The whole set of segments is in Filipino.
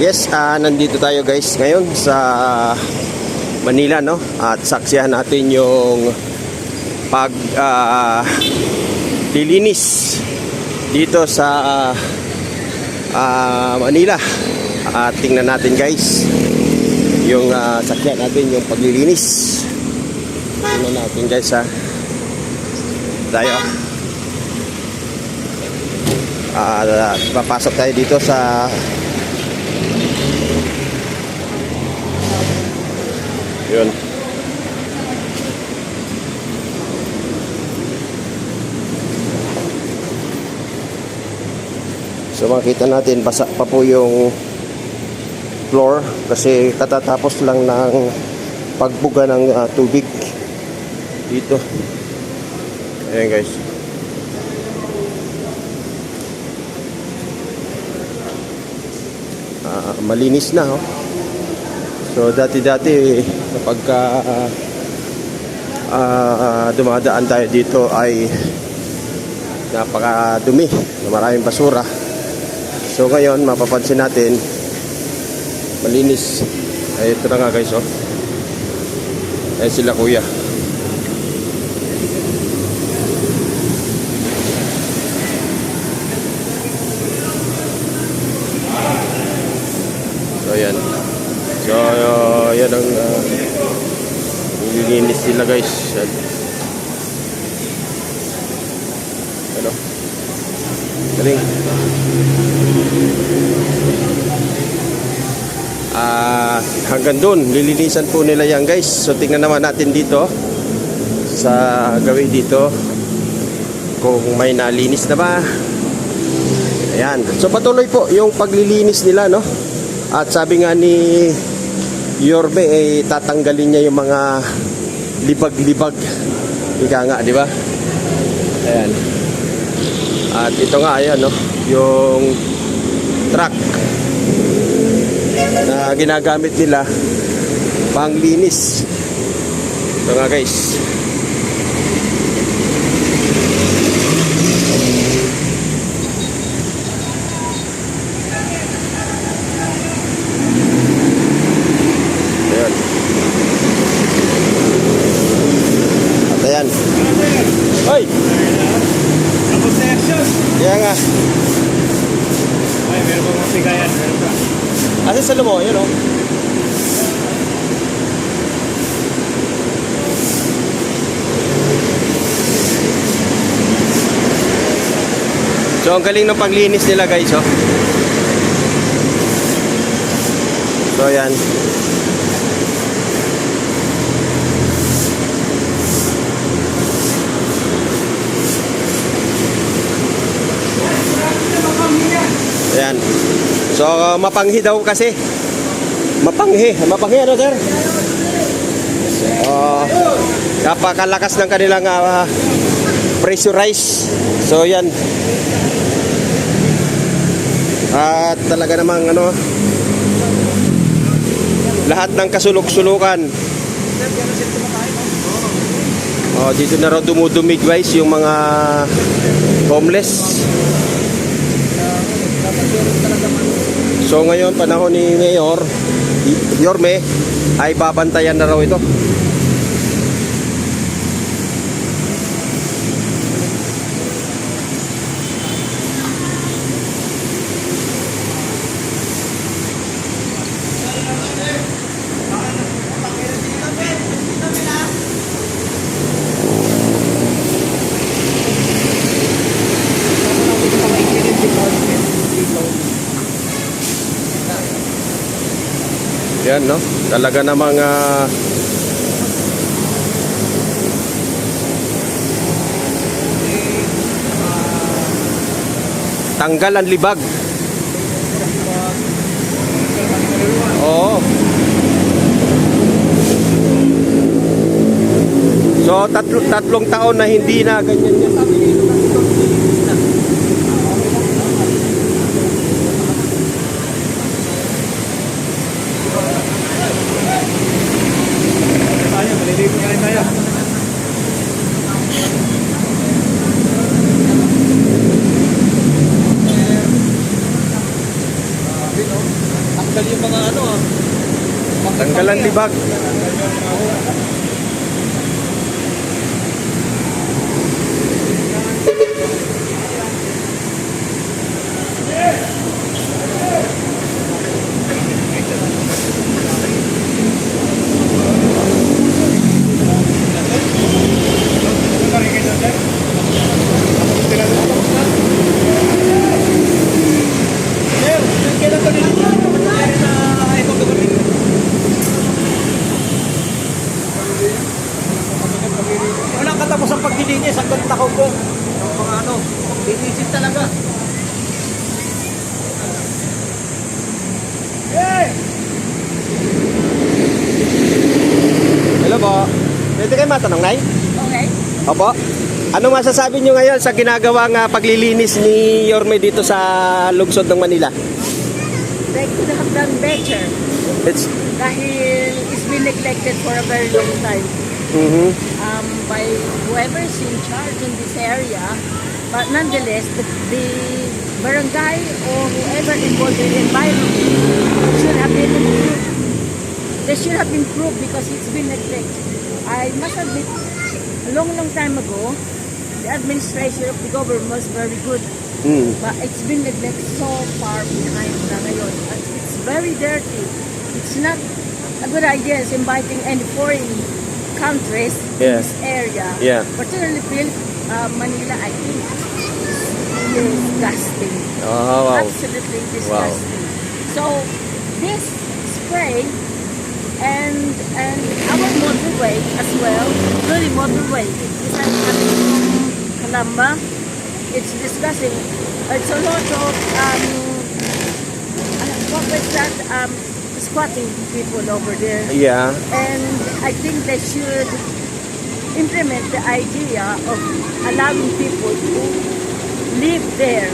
Yes, ah, nandito tayo guys ngayon sa Manila no at saksihan natin yung pag ah, lilinis dito sa ah, Manila. At tingnan natin guys yung ah, saksihan natin yung paglilinis. Tingnan natin guys ha. Tayo. Ah, papasok tayo dito sa Yun. So makita natin basa pa po yung floor kasi katatapos lang ng pagbuga ng ah, tubig dito. Ayan guys. Ah, malinis na oh. So dati-dati kapag uh, uh, dumadaan tayo dito ay napakadumi, maraming basura. So ngayon mapapansin natin malinis. Ay ito na nga guys oh. Ay sila kuya. So yan. So, uh, yan ang uh, nililinis nila guys. Yan. Ano? Ah, hanggang doon, lilinisan po nila yan guys. So, tingnan naman natin dito sa gawin dito kung may nalinis na ba. Ayan. So, patuloy po yung paglilinis nila, no? At sabi nga ni Yorbe, eh, tatanggalin niya yung mga libag-libag. Ika nga, di ba? Ayan. At ito nga, ayan, no? Yung truck na ginagamit nila panglinis. Ito nga, guys. Ayan. At ayan. Hoy! Tapos na action. Kaya nga. Ay, meron pang mapigayan. Meron pa. Asa sa lumo, yun o. So, ang galing ng paglinis nila guys, oh. So, ayan. Ayan. So, uh, mapanghi daw kasi. Mapanghi. Mapanghi ano, sir? Uh, napakalakas ng kanilang uh, pressurize. So, yan. At talaga namang ano, lahat ng kasulok-sulukan. Oh, dito na raw dumudumi guys yung mga homeless. So ngayon panahon ni Mayor Yorme ay babantayan na raw ito. Yan no. Talaga namang ah, tanggal ang libag. Oo. So tatlo, tatlong taon na hindi na ganyan yan. Tayo, maliligo na rin tayo. Ako Tanggal yung mga ano ah. Tanggalan libag. Takaw ko. Yung mga ano, linisin talaga. Hey! Hello po. Pwede kayo matanong, Nay? Okay. Opo. Ano masasabi nyo ngayon sa ginagawang ah, paglilinis ni Yorme dito sa lungsod ng Manila? They could have done better It's dahil it's been neglected for a very long time mhm. um, by whoever's in charge in this area. But nonetheless, the, the barangay or whoever involved in the environment should have been improved. They should have been improved because it's been neglected. I must admit, a long, long time ago, the administration of the government was very good. Mm. But it's been neglected so far behind na ngayon. It's very dirty. It's not a good idea is inviting any foreign countries Yeah. in this area. Yeah. Particularly uh, Manila, I think, is disgusting. Oh, wow. Absolutely disgusting. So this spray and and our motorway as well, really motorway, is coming from Calamba. It's disgusting. It's a lot of um, uh, what was that um, squatting people over there, Yeah. and I think they should implement the idea of allowing people to live there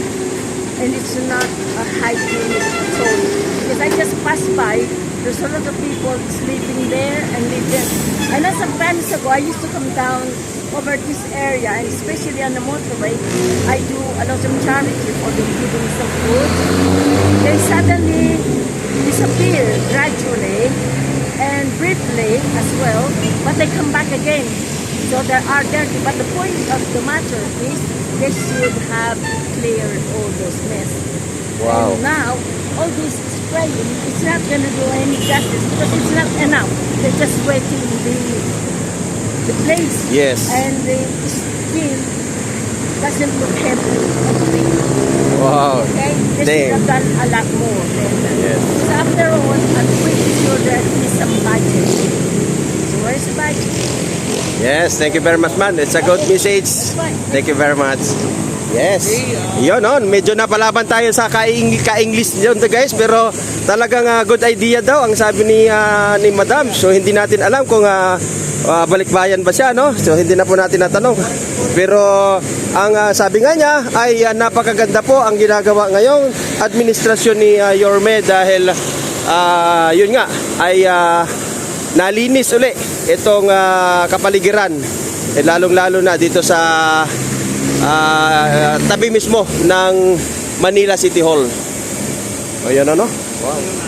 and it's not a at all. Because I just passed by, there's a lot of people sleeping there and live there. I know some times ago I used to come down over this area and especially on the motorway, I do a lot of charity for them giving some food. Then suddenly disappear gradually and briefly as well, but they come back again. So there are dirty. But the point of the matter is they should have cleared all those mess. Wow. And now, all this spraying, it's not going to do any justice because it's not enough. They're just waiting the, the place. Yes. And the skin doesn't look clean. Wow. They Damn. should have done a lot more than. Yes. So after all, I'm pretty sure there is some budget. So where's the budget? Yes, thank you very much, man. It's a good message. Thank you very much. Yes. Yun, on. Medyo napalaban tayo sa ka-English yun, guys. Pero talagang ah, good idea daw ang sabi ni ah, ni Madam. So hindi natin alam kung ah, ah, balikbayan ba siya, no? So hindi na po natin natanong. Pero ang ah, sabi nga niya ay ah, napakaganda po ang ginagawa ngayong administrasyon ni ah, Yorme dahil ah, yun nga ay ah, nalinis uli itong ah, kapaligiran eh, lalong-lalo na dito sa ah, tabi mismo ng Manila City Hall. O yan ano? Wow.